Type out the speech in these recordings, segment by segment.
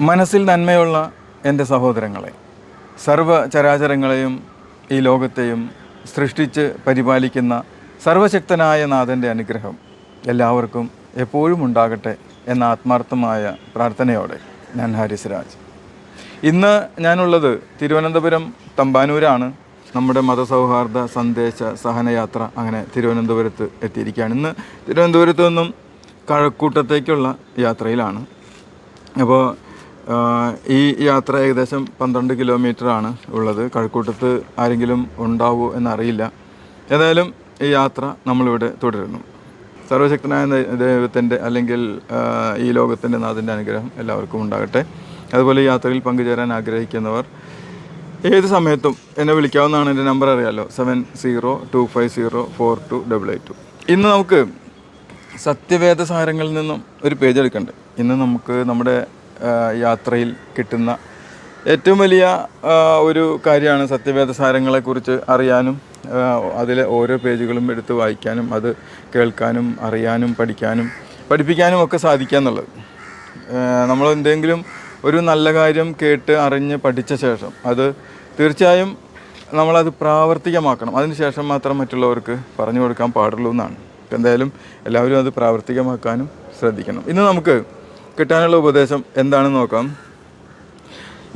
മനസ്സിൽ നന്മയുള്ള എന്റെ സഹോദരങ്ങളെ സർവ ചരാചരങ്ങളെയും ഈ ലോകത്തെയും സൃഷ്ടിച്ച് പരിപാലിക്കുന്ന സർവശക്തനായ നാഥന്റെ അനുഗ്രഹം എല്ലാവർക്കും എപ്പോഴും ഉണ്ടാകട്ടെ എന്ന ആത്മാർത്ഥമായ പ്രാർത്ഥനയോടെ ഞാൻ ഹാരിസ് രാജ് ഇന്ന് ഞാനുള്ളത് തിരുവനന്തപുരം തമ്പാനൂരാണ്. നമ്മുടെ മതസൗഹാർദ്ദ സന്ദേശ സഹനയാത്ര അങ്ങനെ തിരുവനന്തപുരത്ത് എത്തിയിരിക്കുകയാണ്. ഇന്ന് തിരുവനന്തപുരത്തു നിന്നും കഴക്കൂട്ടത്തേക്കുള്ള യാത്രയിലാണ്. അപ്പോൾ ഈ യാത്ര ഏകദേശം പന്ത്രണ്ട് കിലോമീറ്ററാണ് ഉള്ളത്. കഴക്കൂട്ടത്ത് ആരെങ്കിലും ഉണ്ടാവുമോ എന്നറിയില്ല. ഏതായാലും ഈ യാത്ര നമ്മളിവിടെ തുടരുന്നു. സർവശക്തനായ ദൈവത്തിന്റെ അല്ലെങ്കിൽ ഈ ലോകത്തിന്റെ നാഥന്റെ അനുഗ്രഹം എല്ലാവർക്കും ഉണ്ടാകട്ടെ. അതുപോലെ ഈ യാത്രയിൽ പങ്കുചേരാൻ ആഗ്രഹിക്കുന്നവർ ഏത് സമയത്തും എന്നെ വിളിക്കാവുന്നതാണ് എന്റെ നമ്പർ അറിയാമല്ലോ seven zero two five zero four two double eight two. ഇന്ന് നമുക്ക് സത്യവേദ സാരങ്ങളിൽ നിന്നും ഒരു പേജ് എടുക്കണ്ട്. ഇന്ന് നമുക്ക് നമ്മുടെ യാത്രയിൽ കിട്ടുന്ന ഏറ്റവും വലിയ ഒരു കാര്യമാണ് സത്യവേദ സാരങ്ങളെക്കുറിച്ച് അറിയാനും അതിലെ ഓരോ പേജുകളും എടുത്ത് വായിക്കാനും അത് കേൾക്കാനും അറിയാനും പഠിക്കാനും പഠിപ്പിക്കാനും ഒക്കെ സാധിക്കുക എന്നുള്ളത്. നമ്മൾ എന്തെങ്കിലും ഒരു നല്ല കാര്യം കേട്ട് അറിഞ്ഞ് പഠിച്ച ശേഷം അത് തീർച്ചയായും നമ്മളത് പ്രാവർത്തികമാക്കണം. അതിനുശേഷം മാത്രം മറ്റുള്ളവർക്ക് പറഞ്ഞു കൊടുക്കാൻ പാടുള്ളൂ എന്നാണ്. എന്തായാലും എല്ലാവരും അത് പ്രാവർത്തികമാക്കാനും ശ്രദ്ധിക്കണം. ഇന്ന് നമുക്ക് കിട്ടാനുള്ള ഉപദേശം എന്താണെന്ന് നോക്കാം.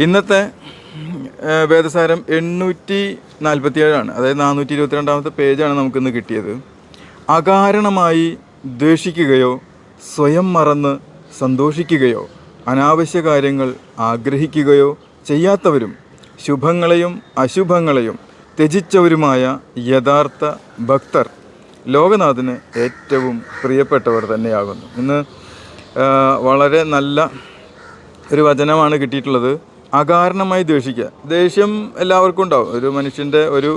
ഇന്നത്തെ വേദസാരം എണ്ണൂറ്റി നാൽപ്പത്തിയേഴാണ് അതായത് നാനൂറ്റി ഇരുപത്തിരണ്ടാമത്തെ പേജാണ് നമുക്കിന്ന് കിട്ടിയത്. അകാരണമായി ദ്വേഷിക്കുകയോ സ്വയം മറന്ന് സന്തോഷിക്കുകയോ അനാവശ്യ കാര്യങ്ങൾ ആഗ്രഹിക്കുകയോ ചെയ്യാത്തവരും ശുഭങ്ങളെയും അശുഭങ്ങളെയും ത്യജിച്ചവരുമായ യഥാർത്ഥ ഭക്തർ ലോകനാഥന് ഏറ്റവും പ്രിയപ്പെട്ടവർ തന്നെയാകുന്നു. ഇന്ന് വളരെ നല്ല ഒരു വചനമാണ് കിട്ടിയിട്ടുള്ളത്. അകാരണമായി ദേഷിക്കുക ദേഷ്യം എല്ലാവർക്കും ഉണ്ടാവും. ഒരു മനുഷ്യന്റെ ഒരു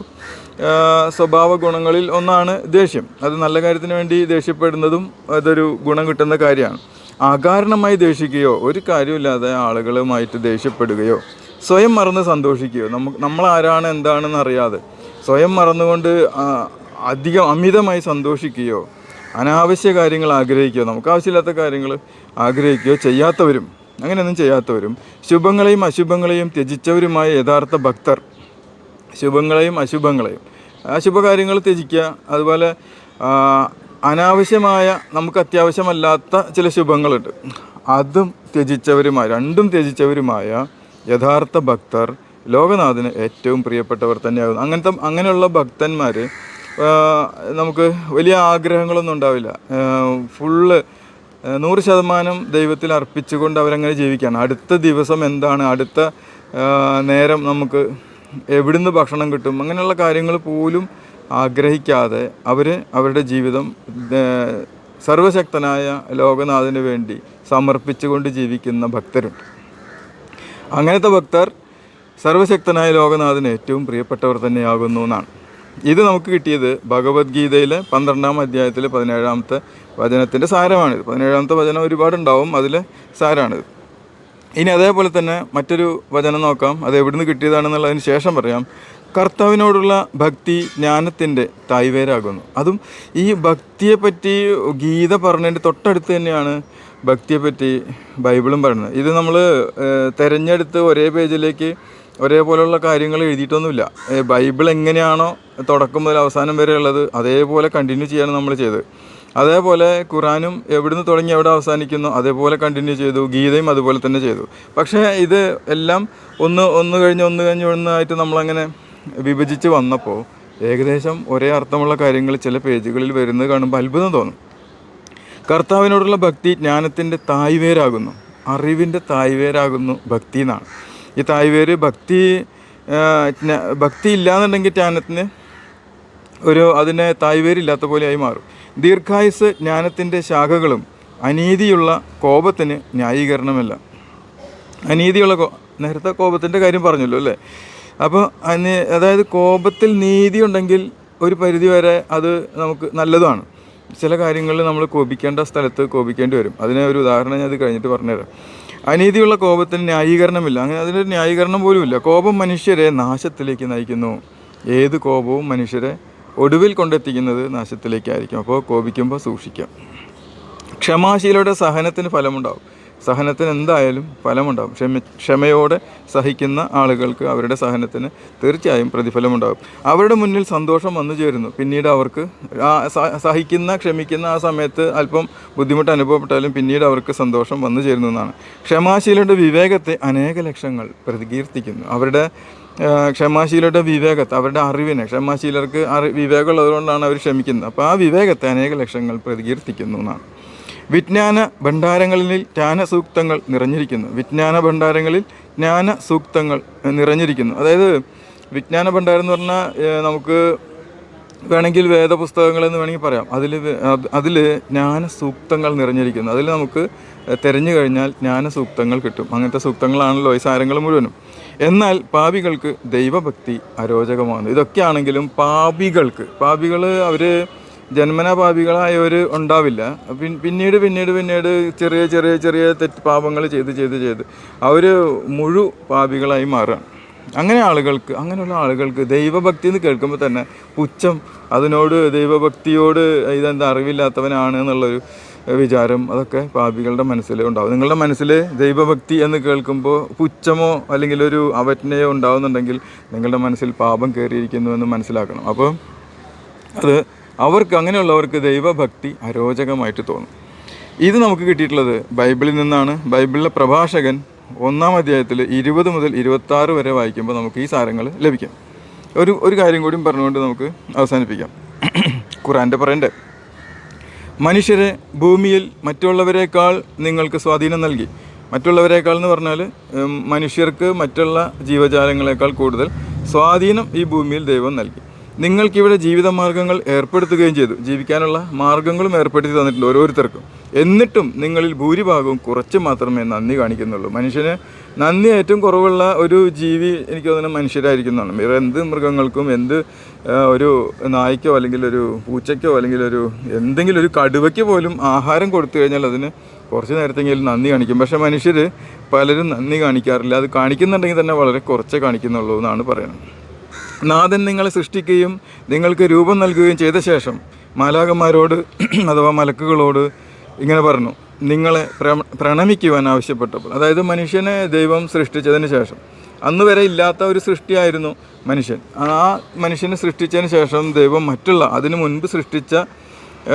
സ്വഭാവ ഗുണങ്ങളിൽ ഒന്നാണ് ദേഷ്യം. അത് നല്ല കാര്യത്തിന് വേണ്ടി ദേഷ്യപ്പെടുന്നതും അതൊരു ഗുണം കിട്ടുന്ന കാര്യമാണ്. അകാരണമായി ദേഷിക്കുകയോ ഒരു കാര്യമില്ലാതെ ആളുകളുമായിട്ട് ദേഷ്യപ്പെടുകയോ സ്വയം മറന്ന് സന്തോഷിക്കുകയോ നമുക്ക് നമ്മൾ ആരാണ് എന്താണെന്ന് അറിയാതെ സ്വയം മറന്നുകൊണ്ട് അധികം അമിതമായി സന്തോഷിക്കുകയോ അനാവശ്യ കാര്യങ്ങൾ ആഗ്രഹിക്കുകയോ നമുക്ക് ആവശ്യമില്ലാത്ത കാര്യങ്ങൾ ആഗ്രഹിക്കുകയോ ചെയ്യാത്തവരും അങ്ങനെയൊന്നും ചെയ്യാത്തവരും ശുഭങ്ങളെയും അശുഭങ്ങളെയും ത്യജിച്ചവരുമായ യഥാർത്ഥ ഭക്തർ ശുഭങ്ങളെയും അശുഭങ്ങളെയും. അശുഭകാര്യങ്ങൾ ത്യജിക്കുക അതുപോലെ അനാവശ്യമായ നമുക്ക് അത്യാവശ്യമല്ലാത്ത ചില ശുഭങ്ങളുണ്ട്. അതും ത്യജിച്ചവരുമായ രണ്ടും ത്യജിച്ചവരുമായ യഥാർത്ഥ ഭക്തർ ലോകനാഥന് ഏറ്റവും പ്രിയപ്പെട്ടവർ തന്നെയാകുന്നു. അങ്ങനത്തെ അങ്ങനെയുള്ള ഭക്തന്മാർ നമുക്ക് വലിയ ആഗ്രഹങ്ങളൊന്നും ഉണ്ടാവില്ല. ഫുള്ള് നൂറ് ശതമാനം ദൈവത്തിൽ അർപ്പിച്ചുകൊണ്ട് അവരങ്ങനെ ജീവിക്കുകയാണ്. അടുത്ത ദിവസം എന്താണ്? അടുത്ത നേരം നമുക്ക് എവിടുന്ന് ഭക്ഷണം കിട്ടും? അങ്ങനെയുള്ള കാര്യങ്ങൾ പോലും ആഗ്രഹിക്കാതെ അവർ അവരുടെ ജീവിതം സർവശക്തനായ ലോകനാഥന് വേണ്ടി സമർപ്പിച്ചുകൊണ്ട് ജീവിക്കുന്ന ഭക്തരുണ്ട്. അങ്ങനത്തെ ഭക്തർ സർവശക്തനായ ലോകനാഥന് ഏറ്റവും പ്രിയപ്പെട്ടവർ തന്നെയാകുന്നു എന്നാണ്. ഇത് നമുക്ക് കിട്ടിയത് ഭഗവത്ഗീതയിലെ പന്ത്രണ്ടാം അധ്യായത്തിലെ പതിനേഴാമത്തെ വചനത്തിന്റെ സാരമാണിത് പതിനേഴാമത്തെ വചനം ഒരുപാടുണ്ടാവും അതിലെ സാരമാണിത് ഇനി അതേപോലെ തന്നെ മറ്റൊരു വചനം നോക്കാം. അത് എവിടുന്ന് കിട്ടിയതാണെന്നുള്ളതിന് ശേഷം പറയാം. കർത്താവിനോടുള്ള ഭക്തി ജ്ഞാനത്തിന്റെ തായ്വേരാകുന്നു. അതും ഈ ഭക്തിയെപ്പറ്റി ഗീത പറഞ്ഞതിന്റെ തൊട്ടടുത്ത് തന്നെയാണ് ഭക്തിയെപ്പറ്റി ബൈബിളും പറയുന്നത്. ഇത് നമ്മൾ തിരഞ്ഞെടുത്ത് ഒരേ പേജിലേക്ക് ഒരേപോലെയുള്ള കാര്യങ്ങൾ എഴുതിയിട്ടൊന്നുമില്ല. ബൈബിൾ എങ്ങനെയാണോ തുടക്കം മുതൽ അവസാനം വരെ ഉള്ളത് അതേപോലെ കണ്ടിന്യൂ ചെയ്യാണ് നമ്മൾ ചെയ്തത്. അതേപോലെ ഖുറാനും എവിടുന്ന് തുടങ്ങി എവിടെ അവസാനിക്കുന്നു അതേപോലെ കണ്ടിന്യൂ ചെയ്തു ഗീതയും അതുപോലെ തന്നെ ചെയ്തു. പക്ഷേ ഇത് എല്ലാം ഒന്ന് ഒന്ന് കഴിഞ്ഞ് ഒന്ന് കഴിഞ്ഞ് ഒന്നായിട്ട് നമ്മളങ്ങനെ വിഭജിച്ച് വന്നപ്പോൾ ഏകദേശം ഒരേ അർത്ഥമുള്ള കാര്യങ്ങൾ ചില പേജുകളിൽ വരുന്നത് കാണുമ്പോൾ അത്ഭുതം തോന്നും. കർത്താവിനോടുള്ള ഭക്തി ജ്ഞാനത്തിന്റെ തായ്വേരാകുന്നു. അറിവിന്റെ തായ്വേരാകുന്നു ഭക്തി എന്നാണ്. ഈ തായ്വേര് ഭക്തി ഭക്തി ഇല്ലാന്നുണ്ടെങ്കിൽ ജ്ഞാനത്തിന് ഒരു അതിനെ തായ്വേരില്ലാത്ത പോലെയായി മാറും. ദീർഘായുസ് ജ്ഞാനത്തിന്റെ ശാഖകളും അനീതിയുള്ള കോപത്തിന് ന്യായീകരണമല്ല. അനീതിയുള്ള കോ നേരത്തെ കോപത്തിന്റെ കാര്യം പറഞ്ഞല്ലോ അല്ലേ? അപ്പോൾ അനി അതായത് കോപത്തിൽ നീതി ഉണ്ടെങ്കിൽ ഒരു പരിധി വരെ അത് നമുക്ക് നല്ലതാണ്. ചില കാര്യങ്ങളിൽ നമ്മൾ കോപിക്കേണ്ട സ്ഥലത്ത് കോപിക്കേണ്ടി വരും. അതിനെ ഒരു ഉദാഹരണം ഞാൻ അത് കഴിഞ്ഞിട്ട് പറഞ്ഞുതരാം. അനീതിയുള്ള കോപത്തിന് ന്യായീകരണമില്ല. അങ്ങനെ അതിനൊരു ന്യായീകരണം പോലുമില്ല. കോപം മനുഷ്യരെ നാശത്തിലേക്ക് നയിക്കുന്നു. ഏത് കോപവും മനുഷ്യരെ ഒടുവിൽ കൊണ്ടെത്തിക്കുന്നത് നാശത്തിലേക്കായിരിക്കും. അപ്പോൾ കോപിക്കുമ്പോൾ സൂക്ഷിക്കാം. ക്ഷമാശീലയുടെ സഹനത്തിന് ഫലമുണ്ടാവും. സഹനത്തിന് എന്തായാലും ഫലമുണ്ടാകും. ക്ഷമ ക്ഷമയോടെ സഹിക്കുന്ന ആളുകൾക്ക് അവരുടെ സഹനത്തിന് തീർച്ചയായും പ്രതിഫലമുണ്ടാകും. അവരുടെ മുന്നിൽ സന്തോഷം വന്നു ചേരുന്നു. പിന്നീട് അവർക്ക് ആ സഹിക്കുന്ന ക്ഷമിക്കുന്ന ആ സമയത്ത് അല്പം ബുദ്ധിമുട്ട് അനുഭവപ്പെട്ടാലും പിന്നീട് അവർക്ക് സന്തോഷം വന്നു ചേരുന്നു എന്നാണ്. ക്ഷമാശീലയുടെ വിവേകത്തെ അനേക ലക്ഷങ്ങൾ പ്രതികീർത്തിക്കുന്നു. അവരുടെ ക്ഷമാശീലയുടെ വിവേകത്തെ അവരുടെ അറിവിനെ ക്ഷമാശീലർക്ക് അറി വിവേകമുള്ളതുകൊണ്ടാണ് അവർ ക്ഷമിക്കുന്നത്. അപ്പോൾ ആ വിവേകത്തെ അനേക ലക്ഷങ്ങൾ പ്രതികീർത്തിക്കുന്നു എന്നാണ്. വിജ്ഞാന ഭണ്ഡാരങ്ങളിൽ ജ്ഞാനസൂക്തങ്ങൾ നിറഞ്ഞിരിക്കുന്നു. വിജ്ഞാന ഭണ്ഡാരങ്ങളിൽ ജ്ഞാന സൂക്തങ്ങൾ നിറഞ്ഞിരിക്കുന്നു. അതായത് വിജ്ഞാന ഭണ്ഡാരം എന്ന് പറഞ്ഞാൽ നമുക്ക് വേണമെങ്കിൽ വേദപുസ്തകങ്ങൾ എന്ന് വേണമെങ്കിൽ പറയാം. അതിൽ അതിൽ ജ്ഞാനസൂക്തങ്ങൾ നിറഞ്ഞിരിക്കുന്നു. അതിൽ നമുക്ക് തിരഞ്ഞു കഴിഞ്ഞാൽ ജ്ഞാന സൂക്തങ്ങൾ കിട്ടും. അങ്ങനത്തെ സൂക്തങ്ങളാണല്ലോ ഈ സാരങ്ങൾ മുഴുവനും. എന്നാൽ പാപികൾക്ക് ദൈവഭക്തി അരോചകമാണ്. ഇതൊക്കെയാണെങ്കിലും പാപികൾക്ക് പാപികൾ അവർ ജന്മനാ പാപികളായവർ ഉണ്ടാവില്ല. പിന്നീട് പിന്നീട് പിന്നീട് ചെറിയ ചെറിയ ചെറിയ തെറ്റ് പാപങ്ങൾ ചെയ്ത് ചെയ്ത് ചെയ്ത് അവർ മുഴു പാപികളായി മാറുകയാണ് അങ്ങനെ ആളുകൾക്ക് അങ്ങനെയുള്ള ആളുകൾക്ക് ദൈവഭക്തി എന്ന് കേൾക്കുമ്പോൾ തന്നെ പുച്ഛം അതിനോട് ദൈവഭക്തിയോട് ഇതെന്താ അറിവില്ലാത്തവനാണ് എന്നുള്ളൊരു വിചാരം അതൊക്കെ പാപികളുടെ മനസ്സിൽ ഉണ്ടാവും. നിങ്ങളുടെ മനസ്സിൽ ദൈവഭക്തി എന്ന് കേൾക്കുമ്പോൾ പുച്ഛമോ അല്ലെങ്കിൽ ഒരു അവജ്ഞയോ ഉണ്ടാവുന്നുണ്ടെങ്കിൽ നിങ്ങളുടെ മനസ്സിൽ പാപം കയറിയിരിക്കുന്നു എന്ന് മനസ്സിലാക്കണം. അപ്പോൾ അത് അവർക്ക് അങ്ങനെയുള്ളവർക്ക് ദൈവഭക്തി അരോചകമായിട്ട് തോന്നും. ഇത് നമുക്ക് കിട്ടിയിട്ടുള്ളത് ബൈബിളിൽ നിന്നാണ്. ബൈബിളിലെ പ്രഭാഷകൻ ഒന്നാം അധ്യായത്തിൽ ഇരുപത് മുതൽ ഇരുപത്താറ് വരെ വായിക്കുമ്പോൾ നമുക്ക് ഈ സാരങ്ങൾ ലഭിക്കും. ഒരു ഒരു കാര്യം കൂടി പറഞ്ഞുകൊണ്ട് നമുക്ക് അവസാനിപ്പിക്കാം. ഖുറാന്റെ പറയണ്ടേ മനുഷ്യരെ ഭൂമിയിൽ മറ്റുള്ളവരെക്കാൾ നിങ്ങൾക്ക് സ്വാധീനം നൽകി. മറ്റുള്ളവരെക്കാൾ എന്ന് പറഞ്ഞാൽ മനുഷ്യർക്ക് മറ്റുള്ള ജീവജാലങ്ങളെക്കാൾ കൂടുതൽ സ്വാധീനം ഈ ഭൂമിയിൽ ദൈവം നൽകി. നിങ്ങൾക്കിവിടെ ജീവിത മാർഗങ്ങൾ ഏർപ്പെടുത്തുകയും ചെയ്തു. ജീവിക്കാനുള്ള മാർഗങ്ങളും ഏർപ്പെടുത്തി തന്നിട്ടുണ്ട് ഓരോരുത്തർക്കും. എന്നിട്ടും നിങ്ങളിൽ ഭൂരിഭാഗവും കുറച്ച് മാത്രമേ നന്ദി കാണിക്കുന്നുള്ളൂ. മനുഷ്യന് നന്ദി ഏറ്റവും കുറവുള്ള ഒരു ജീവി എനിക്ക് തോന്നുന്നത് മനുഷ്യരായിരിക്കുന്നതാണ്. വേറെ എന്ത് മൃഗങ്ങൾക്കും എന്ത് ഒരു നായ്ക്കോ അല്ലെങ്കിൽ ഒരു പൂച്ചയ്ക്കോ അല്ലെങ്കിൽ ഒരു എന്തെങ്കിലും ഒരു കടുവയ്ക്ക് പോലും ആഹാരം കൊടുത്തു കഴിഞ്ഞാൽ അതിന് കുറച്ച് നേരത്തെങ്കിലും നന്ദി കാണിക്കും. പക്ഷെ മനുഷ്യർ പലരും നന്ദി കാണിക്കാറില്ല. അത് കാണിക്കുന്നുണ്ടെങ്കിൽ തന്നെ വളരെ കുറച്ചേ കാണിക്കുന്നുള്ളൂ എന്നാണ് പറയുന്നത്. നാഥൻ നിങ്ങളെ സൃഷ്ടിക്കുകയും നിങ്ങൾക്ക് രൂപം നൽകുകയും ചെയ്ത ശേഷം മാലാകന്മാരോട് അഥവാ മലക്കുകളോട് ഇങ്ങനെ പറഞ്ഞു നിങ്ങളെ പ്ര- പ്രണമിക്കുവാൻ ആവശ്യപ്പെട്ടപ്പോൾ അതായത് മനുഷ്യനെ ദൈവം സൃഷ്ടിച്ചതിന് ശേഷം. അന്ന് വരെ ഇല്ലാത്ത ഒരു സൃഷ്ടിയായിരുന്നു മനുഷ്യൻ. ആ മനുഷ്യനെ സൃഷ്ടിച്ചതിന് ശേഷം ദൈവം മറ്റുള്ള അതിനു മുൻപ് സൃഷ്ടിച്ച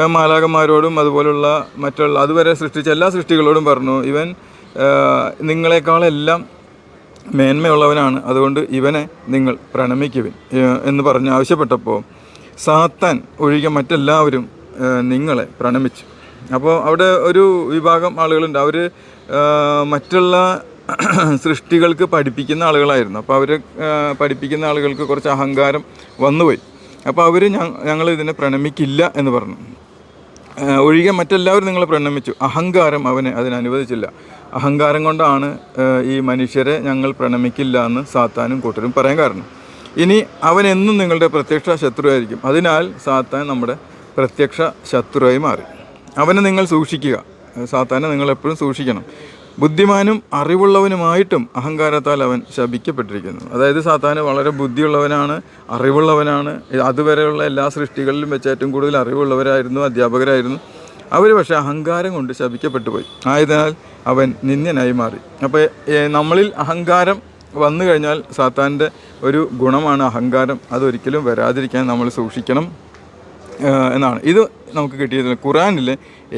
മാലാകന്മാരോടും അതുപോലുള്ള മറ്റുള്ള അതുവരെ സൃഷ്ടിച്ച എല്ലാ സൃഷ്ടികളോടും പറഞ്ഞു ഇവൻ നിങ്ങളെക്കാളെല്ലാം മേന്മയുള്ളവനാണ്. അതുകൊണ്ട് ഇവനെ നിങ്ങൾ പ്രണമിക്കുവിൻ എന്ന് പറഞ്ഞ് ആവശ്യപ്പെട്ടപ്പോൾ സാത്താൻ ഒഴികെ മറ്റെല്ലാവരും നിങ്ങളെ പ്രണമിച്ചു. അപ്പോൾ അവിടെ ഒരു വിഭാഗം ആളുകളുണ്ട്. അവർ മറ്റുള്ള സൃഷ്ടികൾക്ക് പഠിപ്പിക്കുന്ന ആളുകളായിരുന്നു. അപ്പോൾ അവർ പഠിപ്പിക്കുന്ന ആളുകൾക്ക് കുറച്ച് അഹങ്കാരം വന്നുപോയി. അപ്പോൾ അവർ ഞങ്ങൾ ഇതിനെ പ്രണമിക്കില്ല എന്ന് പറഞ്ഞു. ഒഴികെ മറ്റെല്ലാവരും നിങ്ങളെ പ്രണമിച്ചു. അഹങ്കാരം അവനെ അതിനനുവദിച്ചില്ല അഹങ്കാരം കൊണ്ടാണ് ഈ മനുഷ്യരെ ഞങ്ങൾ പ്രണമിക്കില്ല എന്ന് സാത്താനും കൂട്ടരും പറയാൻ കാരണം. ഇനി അവൻ എന്നും നിങ്ങളുടെ പ്രത്യക്ഷ ശത്രുവായിരിക്കും. അതിനാൽ സാത്താൻ നമ്മുടെ പ്രത്യക്ഷ ശത്രുവായി മാറി. അവനെ നിങ്ങൾ സൂക്ഷിക്കുക. സാത്താനെ നിങ്ങൾ എപ്പോഴും സൂക്ഷിക്കണം. ബുദ്ധിമാനും അറിവുള്ളവനുമായിട്ടും അഹങ്കാരത്താൽ അവൻ ശപിക്കപ്പെട്ടിരിക്കുന്നു. അതായത് സാത്താന് വളരെ ബുദ്ധിയുള്ളവനാണ് അറിവുള്ളവനാണ്. അതുവരെയുള്ള എല്ലാ സൃഷ്ടികളിലും വെച്ച് ഏറ്റവും കൂടുതൽ അറിവുള്ളവരായിരുന്നു അധ്യാപകരായിരുന്നു. അവർ പക്ഷേ അഹങ്കാരം കൊണ്ട് ശപിക്കപ്പെട്ടു പോയി ആയതിനാൽ അവൻ നിന്ദ്യനായി മാറി. അപ്പോൾ നമ്മളിൽ അഹങ്കാരം വന്നു കഴിഞ്ഞാൽ സാത്താന്റെ ഒരു ഗുണമാണ് അഹങ്കാരം. അതൊരിക്കലും വരാതിരിക്കാൻ നമ്മൾ സൂക്ഷിക്കണം എന്നാണ്. ഇത് നമുക്ക് കിട്ടിയത് ഖുറാനിലെ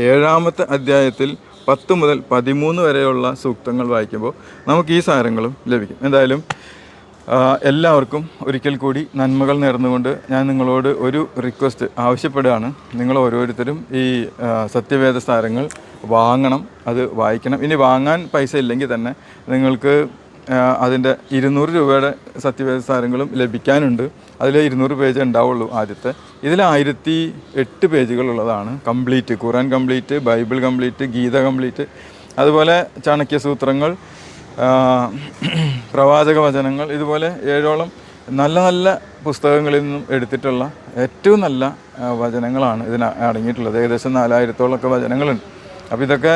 ഏഴാമത്തെ അധ്യായത്തിൽ പത്ത് മുതൽ പതിമൂന്ന് വരെയുള്ള സൂക്തങ്ങൾ വായിക്കുമ്പോൾ നമുക്ക് ഈ സാരങ്ങളും ലഭിക്കും. എന്തായാലും എല്ലാവർക്കും ഒരിക്കൽ കൂടി നന്മകൾ നേർന്നുകൊണ്ട് ഞാൻ നിങ്ങളോട് ഒരു റിക്വസ്റ്റ് ആവശ്യപ്പെടുകയാണ്. നിങ്ങൾ ഓരോരുത്തരും ഈ സത്യവേദ സാരങ്ങൾ വാങ്ങണം അത് വായിക്കണം. ഇനി വാങ്ങാൻ പൈസ ഇല്ലെങ്കിൽ തന്നെ നിങ്ങൾക്ക് അതിന്റെ ഇരുന്നൂറ് രൂപയുടെ സത്യവേദ സാരങ്ങളും ലഭിക്കാനുണ്ട്. അതിൽ ഇരുന്നൂറ് പേജ് ഉണ്ടാവുള്ളൂ ആദ്യത്തെ. ഇതിൽ ആയിരത്തി എട്ട് പേജുകളുള്ളതാണ് complete Quran complete Bible complete Gita complete അതുപോലെ ചാണക്യസൂത്രങ്ങൾ ആ, പ്രവാചക വചനങ്ങൾ ഇതുപോലെ ഏഴോളം നല്ല നല്ല പുസ്തകങ്ങളിൽ നിന്നും എടുത്തിട്ടുള്ള ഏറ്റവും നല്ല വചനങ്ങളാണ് ഇതിന് അടങ്ങിയിട്ടുള്ളത്. ഏകദേശം നാലായിരത്തോളമൊക്കെ വചനങ്ങളുണ്ട്. അപ്പോൾ ഇതൊക്കെ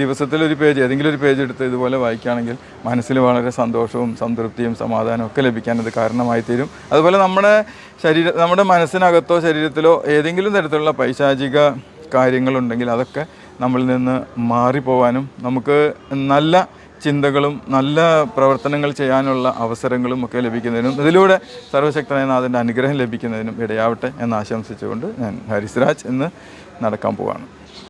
ദിവസത്തിലൊരു പേജ് ഏതെങ്കിലും ഒരു പേജ് എടുത്ത് ഇതുപോലെ വായിക്കുകയാണെങ്കിൽ മനസ്സിൽ വളരെ സന്തോഷവും സംതൃപ്തിയും സമാധാനവും ഒക്കെ ലഭിക്കാൻ അത് കാരണമായി തീരും അതുപോലെ നമ്മുടെ ശരീര നമ്മുടെ മനസ്സിനകത്തോ ശരീരത്തിലോ ഏതെങ്കിലും തരത്തിലുള്ള പൈശാചിക കാര്യങ്ങളുണ്ടെങ്കിൽ അതൊക്കെ നമ്മളിൽ നിന്ന് മാറിപ്പോവാനും നമുക്ക് നല്ല ചിന്തകളും നല്ല പ്രവർത്തനങ്ങൾ ചെയ്യാനുള്ള അവസരങ്ങളും ഒക്കെ ലഭിക്കുന്നതിനും ഇതിലൂടെ സർവശക്തനായ നാഥന്റെ അനുഗ്രഹം ലഭിക്കുന്നതിനും ഇടയാവട്ടെ എന്ന് ആശംസിച്ചുകൊണ്ട് ഞാൻ ഹരിസ്രാജ് ഇന്ന് നടക്കാൻ പോവാണ്.